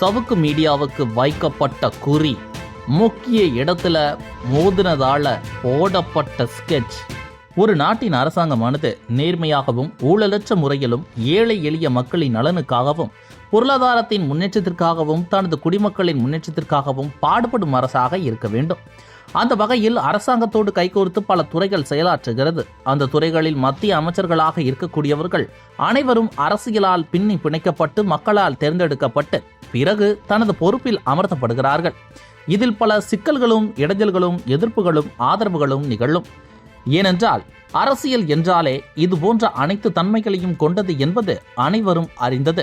சவுக்கு மீடியாவுக்கு வைக்கப்பட்ட குறி முக்கிய இடத்துல மோதினதால போடப்பட்ட ஸ்கெட்ச் ஒரு நாட்டின் அரசாங்கமானது நேர்மையாகவும் ஊழலற்ற முறையிலும் ஏழை எளிய மக்களின் நலனுக்காகவும் பொருளாதாரத்தின் முன்னேற்றத்திற்காகவும் தனது குடிமக்களின் முன்னேற்றத்திற்காகவும் பாடுபடும் அரசாக இருக்க வேண்டும். அந்த வகையில் அரசாங்கத்தோடு கைகோர்த்து பல துறைகள் செயலாற்றுகிறது. அந்த துறைகளில் மத்திய அமைச்சர்களாக இருக்கக்கூடியவர்கள் அனைவரும் அரசியலால் பின்னி பிணைக்கப்பட்டு மக்களால் தேர்ந்தெடுக்கப்பட்டு பிறகு தனது பொறுப்பில் அமர்த்தப்படுகிறார்கள். இதில் பல சிக்கல்களும் இடைஞ்சல்களும் எதிர்ப்புகளும் ஆதரவுகளும் நிகழும். ஏனென்றால் அரசியல் என்றாலே இது போன்ற அனைத்து தன்மைகளையும் கொண்டது என்பது அனைவரும் அறிந்தது.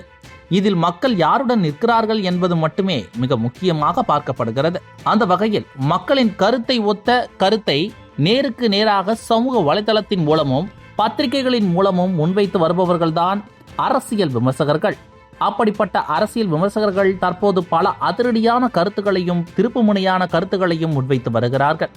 இதில் மக்கள் யாருடன் நிற்கிறார்கள் என்பது மட்டுமே மிக முக்கியமாக பார்க்கப்படுகிறது. அந்த வகையில் மக்களின் கருத்தை ஒத்த கருத்தை நேருக்கு நேராக சமூக வலைதளத்தின் மூலமும் பத்திரிகைகளின் மூலமும் முன்வைத்து வருபவர்கள்தான் அரசியல் விமர்சகர்கள். அப்படிப்பட்ட அரசியல் விமர்சகர்கள் தற்போது பல அதிரடியான கருத்துக்களையும் திருப்புமுனையான கருத்துக்களையும் முன்வைத்து வருகிறார்கள்.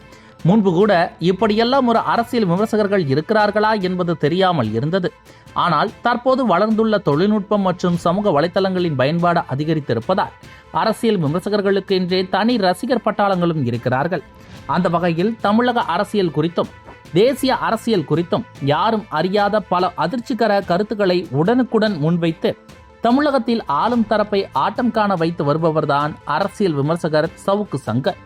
முன்பு கூட இப்படியெல்லாம் ஒரு அரசியல் விமர்சகர்கள் இருக்கிறார்களா என்பது தெரியாமல் இருந்தது. ஆனால் தற்போது வளர்ந்துள்ள தொழில்நுட்பம் மற்றும் சமூக வலைத்தளங்களின் பயன்பாடு அதிகரித்திருப்பதால் அரசியல் விமர்சகர்களுக்கு என்றே தனி ரசிகர் பட்டாளங்களும் இருக்கிறார்கள். அந்த வகையில் தமிழக அரசியல் குறித்தும் தேசிய அரசியல் குறித்தும் யாரும் அறியாத பல அதிர்ச்சிகர கருத்துக்களை உடனுக்குடன் முன்வைத்து தமிழகத்தில் ஆளும் தரப்பை ஆட்டம் காண வைத்து வருபவர்தான் அரசியல் விமர்சகர் சவுக்கு சங்கர்.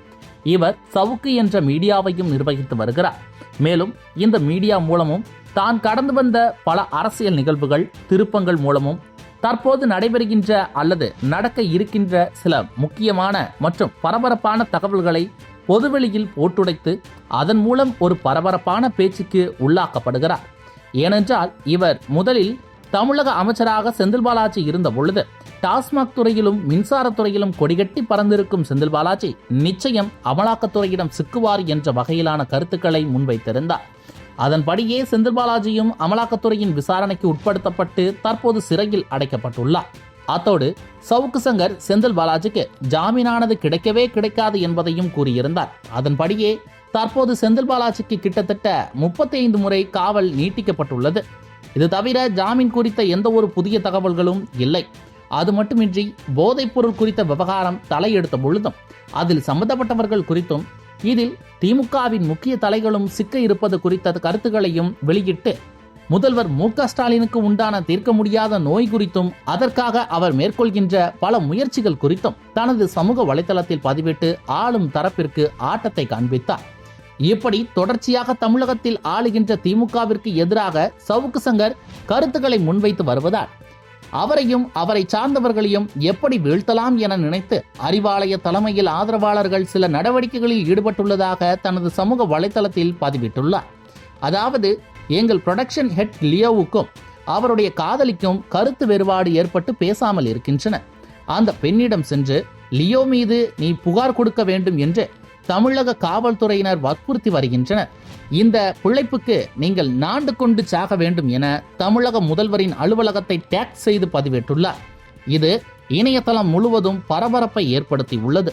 இவர் சவுக்கு என்ற மீடியாவையும் நிர்வகித்து வருகிறார். மேலும் இந்த மீடியா மூலமும் தான் கடந்து வந்த பல அரசியல் நிகழ்வுகள் திருப்பங்கள் மூலமும் தற்போது நடைபெறுகின்ற அல்லது நடக்க இருக்கின்ற சில முக்கியமான மற்றும் பரபரப்பான தகவல்களை பொதுவெளியில் போட்டுடைத்து அதன் மூலம் ஒரு பரபரப்பான பேச்சுக்கு உள்ளாக்கப்படுகிறார். ஏனென்றால் இவர் முதலில் தமிழக அமைச்சராக செந்தில் பாலாஜி இருந்த பொழுது டாஸ்மாக் துறையிலும் மின்சாரத்துறையிலும் கொடிகட்டி பறந்திருக்கும் செந்தில் பாலாஜி நிச்சயம் அமலாக்கத்துறையிடம் சிக்குவார் என்ற வகையிலான கருத்துக்களை முன்வைத்திருந்தார். அதன்படியே செந்தில் பாலாஜியும் அமலாக்கத்துறையின் விசாரணைக்கு உட்படுத்தப்பட்டு தற்போது சிறையில் அடைக்கப்பட்டுள்ளார். அத்தோடு சவுக்கு சங்கர் செந்தில் பாலாஜிக்கு ஜாமீனானது கிடைக்கவே கிடைக்காது என்பதையும் கூறியிருந்தார். அதன்படியே தற்போது செந்தில் பாலாஜிக்கு கிட்டத்தட்ட முப்பத்தி ஐந்து முறை காவல் நீட்டிக்கப்பட்டுள்ளது. இது தவிர ஜாமீன் குறித்த எந்த ஒரு புதிய தகவல்களும் இல்லை. அது மட்டுமின்றி போதைப்பொருள் குறித்த விவகாரம் தலையெடுத்த பொழுதும் அதில் சம்பந்தப்பட்டவர்கள் குறித்தும் இதில் திமுகவின் முக்கிய தலைகளும் சிக்க இருப்பது குறித்த கருத்துக்களையும் வெளியிட்டு முதல்வர் மு ஸ்டாலினுக்கு உண்டான தீர்க்க முடியாத நோய் குறித்தும் அதற்காக அவர் மேற்கொள்கின்ற பல முயற்சிகள் குறித்தும் தனது சமூக வலைதளத்தில் பதிவிட்டு ஆளும் தரப்பிற்கு ஆட்டத்தை காண்பித்தார். இப்படி தொடர்ச்சியாக தமிழகத்தில் ஆளுகின்ற திமுகவிற்கு எதிராக சவுக்கு சங்கர் கருத்துக்களை முன்வைத்து வருவதால் அவரையும் அவரை சார்ந்தவர்களையும் எப்படி வீழ்த்தலாம் என நினைத்து அறிவாலய தலைமையில் ஆதரவாளர்கள் சில நடவடிக்கைகளில் ஈடுபட்டுள்ளதாக தனது சமூக வலைதளத்தில் பதிவிட்டுள்ளார். அதாவது எங்கள் ப்ரொடக்ஷன் ஹெட் லியோவுக்கும் அவருடைய காதலிக்கும் கருத்து வேறுபாடு ஏற்பட்டு பேசாமல் இருக்கின்றன. அந்த பெண்ணிடம் சென்று லியோ மீது நீ புகார் கொடுக்க வேண்டும் என்று தமிழக காவல்துறையினர் வற்புறுத்தி வருகின்றனர். இந்த பிழைப்புக்கு நீங்கள் நாண்டு கொண்டு சாக வேண்டும் என தமிழக முதல்வரின் அலுவலகத்தை டேக் செய்து பதிவிட்டுள்ளார் இது இணையதளம் முழுவதும் பரபரப்பை ஏற்படுத்தி உள்ளது